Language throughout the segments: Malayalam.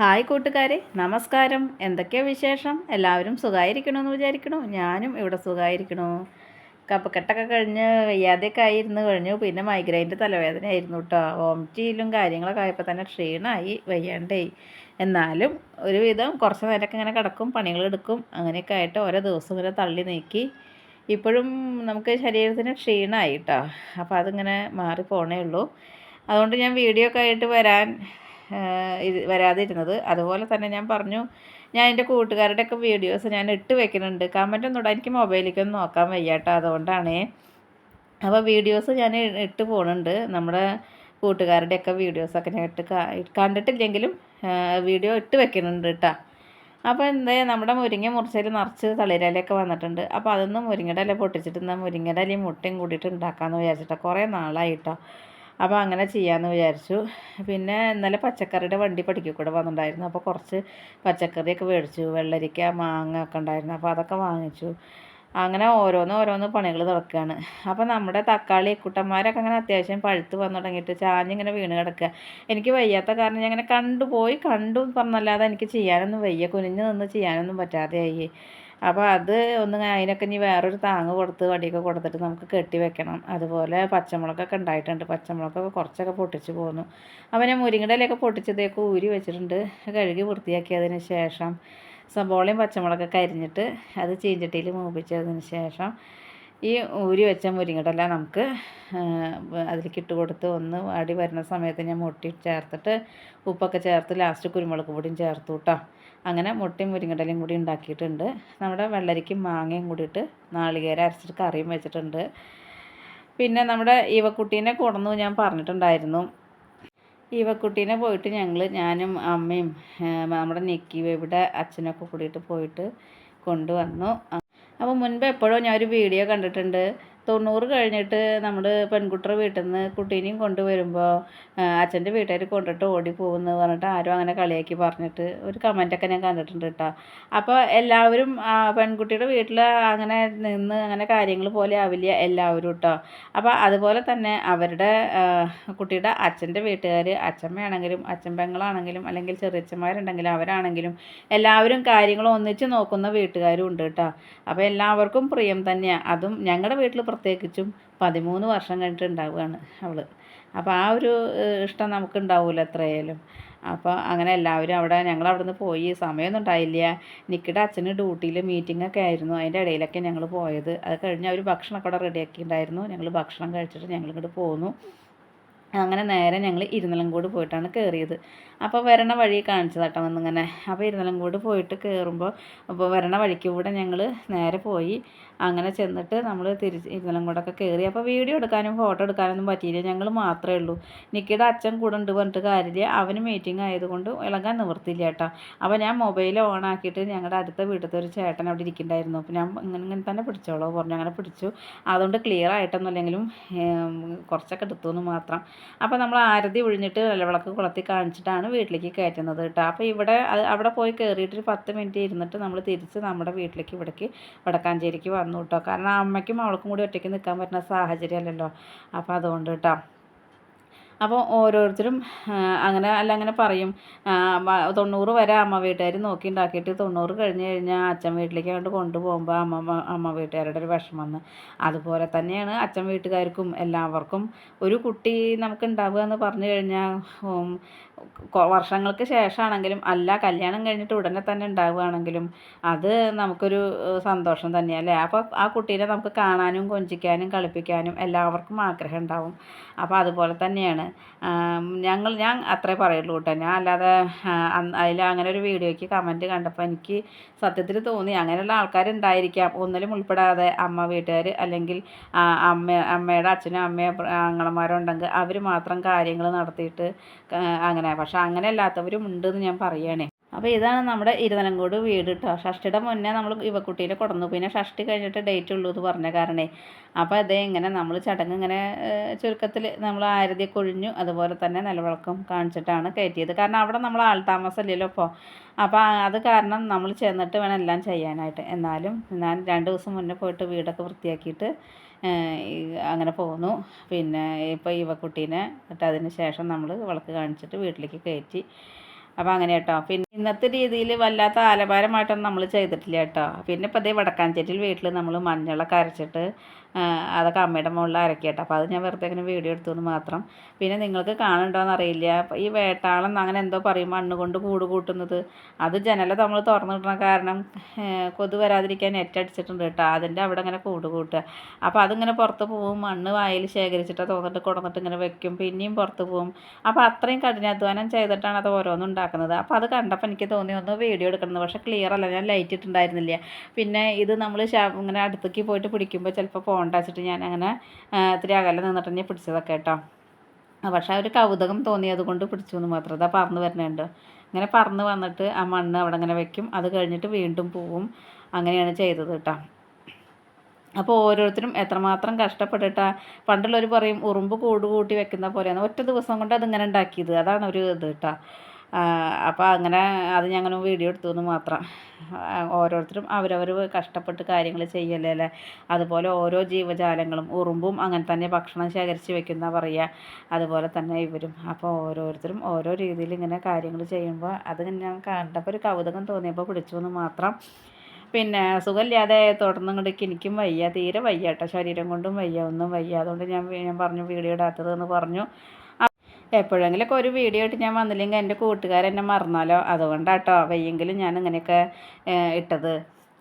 ഹായ് കൂട്ടുകാരെ നമസ്കാരം. എന്തൊക്കെയാ വിശേഷം? എല്ലാവരും സുഖമായിരിക്കണമെന്ന് വിചാരിക്കണു. ഞാനും ഇവിടെ സുഖമായിരിക്കണു കപ്പക്കെട്ടൊക്കെ കഴിഞ്ഞ് വയ്യാതെയൊക്കെ ആയിരുന്നു കഴിഞ്ഞു. പിന്നെ മൈഗ്രൈന്റെ തലവേദന ആയിരുന്നു കേട്ടോ വോമിറ്റിയിലും കാര്യങ്ങളൊക്കെ ആയപ്പോൾ തന്നെ ക്ഷീണമായി വയ്യാണ്ടേ എന്നാലും ഒരുവിധം കുറച്ച് നേരമൊക്കെ ഇങ്ങനെ കിടക്കും പണികൾ എടുക്കും. അങ്ങനെയൊക്കെ ആയിട്ട് ഓരോ ദിവസം ഇങ്ങനെ തള്ളി നീക്കി. ഇപ്പോഴും നമുക്ക് ശരീരത്തിന് ക്ഷീണമായി കേട്ടോ അപ്പോൾ അതിങ്ങനെ മാറി പോണേ ഉള്ളൂ. അതുകൊണ്ട് ഞാൻ വീഡിയോ ഒക്കെ ആയിട്ട് വരാൻ ഇത് വരാതിരുന്നത്. അതുപോലെ തന്നെ ഞാൻ പറഞ്ഞു ഞാൻ എന്റെ കൂട്ടുകാരുടെയൊക്കെ വീഡിയോസ് ഞാൻ ഇട്ട് വെക്കുന്നുണ്ട്. കമന്റ് ഒന്നും ഇടാൻ എനിക്ക് മൊബൈലിലേക്കൊന്നും നോക്കാൻ വയ്യാട്ടോ. അതുകൊണ്ടാണേ. അപ്പോൾ വീഡിയോസ് ഞാൻ ഇട്ട് പോകുന്നുണ്ട് നമ്മുടെ കൂട്ടുകാരുടെയൊക്കെ വീഡിയോസൊക്കെ ഞാൻ ഇട്ട് കണ്ടിട്ടില്ലെങ്കിലും വീഡിയോ ഇട്ട് വെക്കുന്നുണ്ട് കേട്ടോ അപ്പോൾ എന്താ നമ്മുടെ മുരിങ്ങ മുറിച്ചതിൽ നിറച്ച് തളിരലൊക്കെ വന്നിട്ടുണ്ട്. അപ്പോൾ അതൊന്ന് മുരിങ്ങയുടെ ഇല പൊട്ടിച്ചിട്ട് എന്നാൽ മുരിങ്ങയുടെ ഇലയും മുട്ടയും കൂടിയിട്ട് ഉണ്ടാക്കാമെന്ന് വിചാരിച്ചിട്ടാണ് കുറേ നാളായിട്ടോ. അപ്പോൾ അങ്ങനെ ചെയ്യാമെന്ന് വിചാരിച്ചു. പിന്നെ ഇന്നലെ പച്ചക്കറിയുടെ വണ്ടി പഠിക്കൂടെ കൂടെ വന്നിട്ടുണ്ടായിരുന്നു. അപ്പോൾ കുറച്ച് പച്ചക്കറിയൊക്കെ മേടിച്ചു. വെള്ളരിക്ക മാങ്ങ ഒക്കെ ഉണ്ടായിരുന്നു. അപ്പോൾ അതൊക്കെ വാങ്ങിച്ചു. അങ്ങനെ ഓരോന്ന് ഓരോന്ന് പണികൾ നടക്കുകയാണ് അപ്പോൾ നമ്മുടെ തക്കാളി കുട്ടന്മാരൊക്കെ അങ്ങനെ അത്യാവശ്യം പഴുത്ത് വന്നു തുടങ്ങിയിട്ട് ചാഞ്ഞിങ്ങനെ വീണ് കിടക്കുക. എനിക്ക് വയ്യാത്ത കാരണം ഞാൻ അങ്ങനെ കണ്ടുപോയി കണ്ടു പറഞ്ഞല്ലാതെ എനിക്ക് ചെയ്യാനൊന്നും വയ്യ. കുനിഞ്ഞ് നിന്ന് ചെയ്യാനൊന്നും പറ്റാതെയായി. അപ്പോൾ അത് ഒന്ന് അതിനൊക്കെ ഇനി വേറൊരു താങ്ങ് കൊടുത്ത് വടിയൊക്കെ കൊടുത്തിട്ട് നമുക്ക് കെട്ടി വെക്കണം. അതുപോലെ പച്ചമുളകൊക്കെ ഉണ്ടായിട്ടുണ്ട്. പച്ചമുളകൊക്കെ കുറച്ചൊക്കെ പൊട്ടിച്ച് പോന്നു. അപ്പോൾ ഞാൻ മുരിങ്ങയുടെ പൊട്ടിച്ചതേക്ക് ഊരി വെച്ചിട്ടുണ്ട്. കഴുകി വൃത്തിയാക്കിയതിന് ശേഷം സബോളയും പച്ചമുളകൊക്കെ അരിഞ്ഞിട്ട് അത് ചീഞ്ചട്ടിയിൽ മൂപ്പിച്ചതിന് ശേഷം ഈ ഊരി വെച്ച മുരിങ്ങടല നമുക്ക് അതിലേക്ക് ഇട്ട് കൊടുത്ത് ഒന്ന് അടി വരുന്ന സമയത്ത് ഞാൻ മുട്ടി ചേർത്തിട്ട് ഉപ്പൊക്കെ ചേർത്ത് ലാസ്റ്റ് കുരുമുളക് പൊടിയും ചേർത്തു കേട്ടോ അങ്ങനെ മുട്ടയും മുരിങ്ങടലയും കൂടി ഉണ്ടാക്കിയിട്ടുണ്ട്. നമ്മുടെ വെള്ളരിക്കും മാങ്ങയും കൂടിയിട്ട് നാളികേരം അരച്ചിട്ട് കറിയും വെച്ചിട്ടുണ്ട്. പിന്നെ നമ്മുടെ ഈവക്കുട്ടീനെ കൊടന്നു ഞാൻ പറഞ്ഞിട്ടുണ്ടായിരുന്നു. ഈവക്കുട്ടീനെ പോയിട്ട് ഞങ്ങൾ ഞാനും അമ്മയും നമ്മുടെ നിക്കി ഇവിടെ അച്ഛനൊക്കെ കൂടിയിട്ട് പോയിട്ട് കൊണ്ടുവന്നു. അപ്പോൾ മുൻപ് എപ്പോഴോ ഞാൻ ഒരു വീഡിയോ കണ്ടിട്ടുണ്ട്. തൊണ്ണൂറ് കഴിഞ്ഞിട്ട് നമ്മൾ പെൺകുട്ടിയുടെ വീട്ടിൽ നിന്ന് കുട്ടീനെയും കൊണ്ടുവരുമ്പോൾ അച്ഛന്റെ വീട്ടുകാർ കൊണ്ടിട്ട് ഓടി പോകുന്നു പറഞ്ഞിട്ട് ആരും അങ്ങനെ കളിയാക്കി പറഞ്ഞിട്ട് ഒരു കമന്റൊക്കെ ഞാൻ കണ്ടിട്ടുണ്ട് കേട്ടോ. അപ്പോൾ എല്ലാവരും പെൺകുട്ടിയുടെ വീട്ടിൽ അങ്ങനെ നിന്ന് അങ്ങനെ കാര്യങ്ങൾ പോലെ ആവില്ല എല്ലാവരും കേട്ടോ. അപ്പോൾ അതുപോലെ തന്നെ അവരുടെ കുട്ടിയുടെ അച്ഛന്റെ വീട്ടുകാർ അച്ഛമ്മയാണെങ്കിലും അച്ഛൻ പെങ്ങളാണെങ്കിലും അല്ലെങ്കിൽ ചെറിയച്ഛന്മാരുണ്ടെങ്കിലും അവരാണെങ്കിലും എല്ലാവരും കാര്യങ്ങൾ ഒന്നിച്ച് നോക്കുന്ന വീട്ടുകാരും ഉണ്ട് കേട്ടോ. അപ്പോൾ എല്ലാവർക്കും പ്രിയം തന്നെയാണ് അതും ഞങ്ങളുടെ വീട്ടിൽ പ്രത്യേകിച്ചും പതിമൂന്ന് വർഷം കഴിഞ്ഞിട്ട് ഉണ്ടാവുകയാണ് അവൾ അപ്പോൾ ആ ഒരു ഇഷ്ടം നമുക്ക് ഉണ്ടാവില്ല എത്രയായാലും അപ്പോൾ അങ്ങനെ എല്ലാവരും അവിടെ ഞങ്ങൾ അവിടെ നിന്ന് പോയി. സമയമൊന്നും ഉണ്ടായില്ല. നിക്കിയുടെ അച്ഛന് ഡ്യൂട്ടിയിൽ മീറ്റിംഗ് ഒക്കെ ആയിരുന്നു. അതിന്റെ ഇടയിലൊക്കെ ഞങ്ങൾ പോയത്. അത് കഴിഞ്ഞ് അവർ ഭക്ഷണമൊക്കെ അവിടെ റെഡിയാക്കിയിട്ടുണ്ടായിരുന്നു ഞങ്ങൾ ഭക്ഷണം കഴിച്ചിട്ട് ഞങ്ങൾ ഇങ്ങോട്ട് പോന്നു. അങ്ങനെ നേരെ ഞങ്ങൾ ഇരുന്നലങ്കോട് പോയിട്ടാണ് കയറിയത് അപ്പോൾ വരണ വഴി കാണിച്ചതാട്ടോ വന്നിങ്ങനെ. അപ്പോൾ ഇരുന്നലങ്കോട് പോയിട്ട് കയറുമ്പോൾ അപ്പോൾ വരണ വഴിക്ക് കൂടെ ഞങ്ങൾ നേരെ പോയി. അങ്ങനെ ചെന്നിട്ട് നമ്മൾ തിരിച്ച് ഇരുന്നലങ്കോടൊക്കെ കയറി അപ്പോൾ വീഡിയോ എടുക്കാനും ഫോട്ടോ എടുക്കാനൊന്നും പറ്റിയില്ല. ഞങ്ങൾ മാത്രമേ ഉള്ളൂ. നിക്കിയുടെ അച്ഛൻ കൂടെ ഉണ്ട് പറഞ്ഞിട്ട് കാര്യമില്ല. അവന് മീറ്റിംഗ് ആയതുകൊണ്ട് ഇളകാൻ നിവർത്തിയില്ല കേട്ടോ. അപ്പോൾ ഞാൻ മൊബൈൽ ഓൺ ആക്കിയിട്ട് ഞങ്ങളുടെ അടുത്ത വീട്ടിലത്തെ ഒരു ചേട്ടൻ അവിടെ ഇരിക്കുന്നുണ്ടായിരുന്നു. അപ്പോൾ ഞാൻ ഇങ്ങനെ ഇങ്ങനെ തന്നെ പിടിച്ചോളൂ പറഞ്ഞു. അങ്ങനെ പിടിച്ചു. അതുകൊണ്ട് ക്ലിയർ ആയിട്ടൊന്നുമില്ലെങ്കിലും കുറച്ചൊക്കെ എടുത്തു എന്ന് മാത്രം. അപ്പോൾ നമ്മൾ ആരതി ഒഴിഞ്ഞിട്ട് നിലവിളക്ക് കുളത്തി കാണിച്ചിട്ടാണ് വീട്ടിലേക്ക് കയറ്റുന്നത് കേട്ടോ. അപ്പോൾ ഇവിടെ അവിടെ പോയി കയറിയിട്ട് ഒരു പത്ത് മിനിറ്റ് ഇരുന്നിട്ട് നമ്മൾ തിരിച്ച് നമ്മുടെ വീട്ടിലേക്ക് ഇവിടേക്ക് വടക്കാഞ്ചേരിക്ക് വന്നു കേട്ടോ. കാരണം അമ്മയ്ക്കും അവൾക്കും കൂടി ഒറ്റയ്ക്ക് നിൽക്കാൻ പറ്റുന്ന സാഹചര്യമല്ലല്ലോ. അപ്പോൾ അതുകൊണ്ട് കേട്ടോ. അപ്പോൾ ഓരോരുത്തരും അങ്ങനെ അല്ല അങ്ങനെ പറയും തൊണ്ണൂറ് വരെ അമ്മ വീട്ടുകാർ നോക്കി ഉണ്ടാക്കിയിട്ട് തൊണ്ണൂറ് കഴിഞ്ഞ് കഴിഞ്ഞാൽ അച്ഛൻ വീട്ടിലേക്ക് അങ്ങോട്ട് കൊണ്ടുപോകുമ്പോൾ അമ്മ അമ്മ വീട്ടുകാരുടെ ഒരു വിഷമം അതുപോലെ തന്നെയാണ് അച്ഛൻ വീട്ടുകാർക്കും എല്ലാവർക്കും ഒരു കുട്ടി നമുക്ക് ഉണ്ടാവുക എന്ന് പറഞ്ഞു കഴിഞ്ഞാൽ വർഷങ്ങൾക്ക് ശേഷമാണെങ്കിലും അല്ല കല്യാണം കഴിഞ്ഞിട്ട് ഉടനെ തന്നെ ഉണ്ടാവുകയാണെങ്കിലും അത് നമുക്കൊരു സന്തോഷം തന്നെയല്ലേ? അപ്പോൾ ആ കുട്ടീനെ നമുക്ക് കാണാനും കൊഞ്ചിക്കാനും കളിപ്പിക്കാനും എല്ലാവർക്കും ആഗ്രഹം ഉണ്ടാവും. അപ്പോൾ അതുപോലെ തന്നെയാണ് ഞങ്ങൾ ഞാൻ അത്രേ പറയുള്ളൂ കേട്ടോ. ഞാൻ അല്ലാതെ അതിൽ അങ്ങനെ ഒരു വീഡിയോയ്ക്ക് കമന്റ് കണ്ടപ്പോൾ എനിക്ക് സത്യത്തിൽ തോന്നി. അങ്ങനെയുള്ള ആൾക്കാരുണ്ടായിരിക്കാം. ഒന്നിലും ഉൾപ്പെടാതെ അമ്മ വീട്ടുകാർ അല്ലെങ്കിൽ അമ്മ അമ്മയുടെ അച്ഛനും അമ്മയും ആങ്ങളമാരുണ്ടെങ്കിൽ അവർ മാത്രം കാര്യങ്ങൾ നടത്തിയിട്ട് അങ്ങനെ. പക്ഷെ അങ്ങനെ അല്ലാത്തവരും ഉണ്ടെന്ന് ഞാൻ പറയുകയാണേ. അപ്പോൾ ഇതാണ് നമ്മുടെ ഇരുതലങ്കോട് വീട് കേട്ടോ ഷഷ്ടിയുടെ മുന്നേ നമ്മൾ ഇവക്കുട്ടിയിൽ കൊടന്നു. പിന്നെ ഷഷ്ടി കഴിഞ്ഞിട്ട് ഡേറ്റ് ഉള്ളൂ എന്ന് പറഞ്ഞ കാരണേ. അപ്പോൾ അതേ ഇങ്ങനെ നമ്മൾ ചടങ്ങ് ഇങ്ങനെ ചുരുക്കത്തിൽ നമ്മൾ ആരതി കൊഴിഞ്ഞു അതുപോലെ തന്നെ നിലവിളക്കം കാണിച്ചിട്ടാണ് കയറ്റിയത്. കാരണം അവിടെ നമ്മൾ ആൾ താമസമില്ലല്ലോ ഇപ്പോൾ അപ്പോൾ അത് കാരണം നമ്മൾ ചെന്നിട്ട് വേണം എല്ലാം ചെയ്യാനായിട്ട്. എന്നാലും ഞാൻ രണ്ട് ദിവസം മുന്നേ പോയിട്ട് വീടൊക്കെ വൃത്തിയാക്കിയിട്ട് അങ്ങനെ പോന്നു. പിന്നെ ഇപ്പോൾ ഇവക്കുട്ടീനെ എന്നിട്ട് അതിന് ശേഷം നമ്മൾ വിളക്ക് കാണിച്ചിട്ട് വീട്ടിലേക്ക് കയറ്റി. അപ്പോൾ അങ്ങനെ കേട്ടോ. പിന്നെ ഇന്നത്തെ രീതിയിൽ വല്ലാത്ത ആലഭാരമായിട്ടൊന്നും നമ്മൾ ചെയ്തിട്ടില്ല കേട്ടോ. പിന്നെ ഇപ്പോൾ അതേ വടക്കാഞ്ചേരിയിൽ വീട്ടിൽ നമ്മൾ മഞ്ഞളൊക്കെ അരച്ചിട്ട് അതൊക്കെ അമ്മയുടെ മുകളിൽ അരക്കി കേട്ടോ അപ്പോൾ അത് ഞാൻ വെറുതെ ഇങ്ങനെ വീഡിയോ എടുത്തു എന്ന് മാത്രം. പിന്നെ നിങ്ങൾക്ക് കാണുന്നുണ്ടോയെന്ന് അറിയില്ല ഈ വേട്ടാളം അങ്ങനെ എന്തോ പറയും മണ്ണ് കൊണ്ട് കൂട് കൂട്ടുന്നത്. അത് ജനല നമ്മൾ തുറന്നു കിട്ടണ കാരണം കൊതു വരാതിരിക്കാൻ നെറ്റടിച്ചിട്ടുണ്ട് കേട്ടോ. അതിന്റെ അവിടെ ഇങ്ങനെ കൂട് കൂട്ടുക. അപ്പോൾ അതിങ്ങനെ പുറത്ത് പോവും മണ്ണ് വായിൽ ശേഖരിച്ചിട്ട് തോന്നിട്ട് കൊടുന്നിട്ട് ഇങ്ങനെ വെക്കും പിന്നെയും പുറത്ത് പോവും. അപ്പോൾ അത്രയും കഠിനാധ്വാനം ചെയ്തിട്ടാണ് അത് ഓരോന്നും ഉണ്ടാക്കുന്നത്. അപ്പോൾ അത് കണ്ടപ്പോൾ എനിക്ക് തോന്നി ഒന്ന് വീഡിയോ എടുക്കണമെന്ന് പക്ഷേ ക്ലിയർ അല്ല ഞാൻ ലൈറ്റ് ഇട്ടുണ്ടായിരുന്നില്ല പിന്നെ ഇത് നമ്മൾ ഇങ്ങനെ അടുത്തേക്ക് പോയിട്ട് പിടിക്കുമ്പോൾ ചിലപ്പോൾ പോകണ്ട വെച്ചിട്ട് ഞാൻ അങ്ങനെ ഇത്തിരി അകലെ നിന്നിട്ട് തന്നെ പിടിച്ചതൊക്കെ കേട്ടോ. പക്ഷേ ഒരു കൗതുകം തോന്നിയത് കൊണ്ട് പിടിച്ചു എന്ന് മാത്രം. അതാ പറന്ന് വരുന്നുണ്ട്. ഇങ്ങനെ പറന്ന് വന്നിട്ട് ആ മണ്ണ് അവിടെ ഇങ്ങനെ വെക്കും. അത് കഴിഞ്ഞിട്ട് വീണ്ടും പോവും. അങ്ങനെയാണ് ചെയ്തത് കേട്ടോ. അപ്പോൾ ഓരോരുത്തരും എത്രമാത്രം കഷ്ടപ്പെട്ടിട്ടാ പണ്ടുള്ളവർ പറയും ഉറുമ്പ് കൂട് കൂട്ടി വെക്കുന്ന പോലെയാണ്. ഒറ്റ ദിവസം കൊണ്ട് അതിങ്ങനെ ഉണ്ടാക്കിയത്. അതാണ് ഒരു ഇത് കേട്ടോ. അപ്പോൾ അങ്ങനെ അത് ഞങ്ങൾ വീഡിയോ എടുത്തു എന്ന് മാത്രം ഓരോരുത്തരും അവരവർ കഷ്ടപ്പെട്ട് കാര്യങ്ങൾ ചെയ്യല്ലേ അല്ലേ? അതുപോലെ ഓരോ ജീവജാലങ്ങളും ഉറുമ്പും അങ്ങനെ തന്നെ ഭക്ഷണം ശേഖരിച്ച് വെക്കുന്ന പറയുക അതുപോലെ തന്നെ ഇവരും. അപ്പോൾ ഓരോരുത്തരും ഓരോ രീതിയിൽ ഇങ്ങനെ കാര്യങ്ങൾ ചെയ്യുമ്പോൾ അത് ഞാൻ കണ്ടപ്പോൾ ഒരു കൗതുകം തോന്നിയപ്പോൾ പിടിച്ചു എന്ന് മാത്രം. പിന്നെ സുഖമില്ലാതെ തുടർന്ന് ഇങ്ങോട്ട് എനിക്കും വയ്യ. തീരെ വയ്യ കേട്ടോ. ശരീരം കൊണ്ടും വയ്യ. ഒന്നും വയ്യ. അതുകൊണ്ട് ഞാൻ ഞാൻ പറഞ്ഞു വീഡിയോ ഇടാത്തതെന്ന് പറഞ്ഞു. എപ്പോഴെങ്കിലൊക്കെ ഒരു വീഡിയോ ഇട്ട് ഞാൻ വന്നില്ലെങ്കിൽ എന്റെ കൂട്ടുകാരെന്നെ മറന്നാലോ? അതുകൊണ്ടാട്ടോ. വയ്യെങ്കിലും ഞാൻ ഇങ്ങനെയൊക്കെ ഇട്ടത്.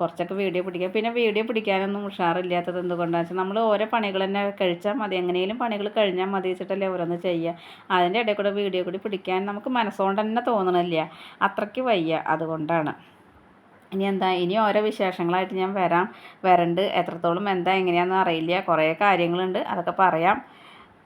കുറച്ചൊക്കെ വീഡിയോ പിടിക്കാം പിന്നെ വീഡിയോ പിടിക്കാനൊന്നും ഉഷാറില്ലാത്തത് എന്തുകൊണ്ടാണെന്ന് വെച്ചാൽ നമ്മൾ ഓരോ പണികൾ തന്നെ കഴിച്ചാൽ മതി. എങ്ങനെയും പണികൾ കഴിഞ്ഞാൽ മതി വെച്ചിട്ടല്ലേ ഓരോന്ന് ചെയ്യുക അതിന്റെ ഇടയിൽ കൂടെ വീഡിയോ കൂടി പിടിക്കാൻ നമുക്ക് മനസ്സുകൊണ്ട് തന്നെ തോന്നണില്ല. അത്രയ്ക്ക് വയ്യ. അതുകൊണ്ടാണ്. ഇനി എന്താ? ഇനി ഓരോ വിശേഷങ്ങളായിട്ട് ഞാൻ വരാം. വരണ്ട്. എത്രത്തോളം എന്താ എങ്ങനെയാണെന്ന് അറിയില്ല. കുറേ കാര്യങ്ങളുണ്ട്. അതൊക്കെ പറയാം.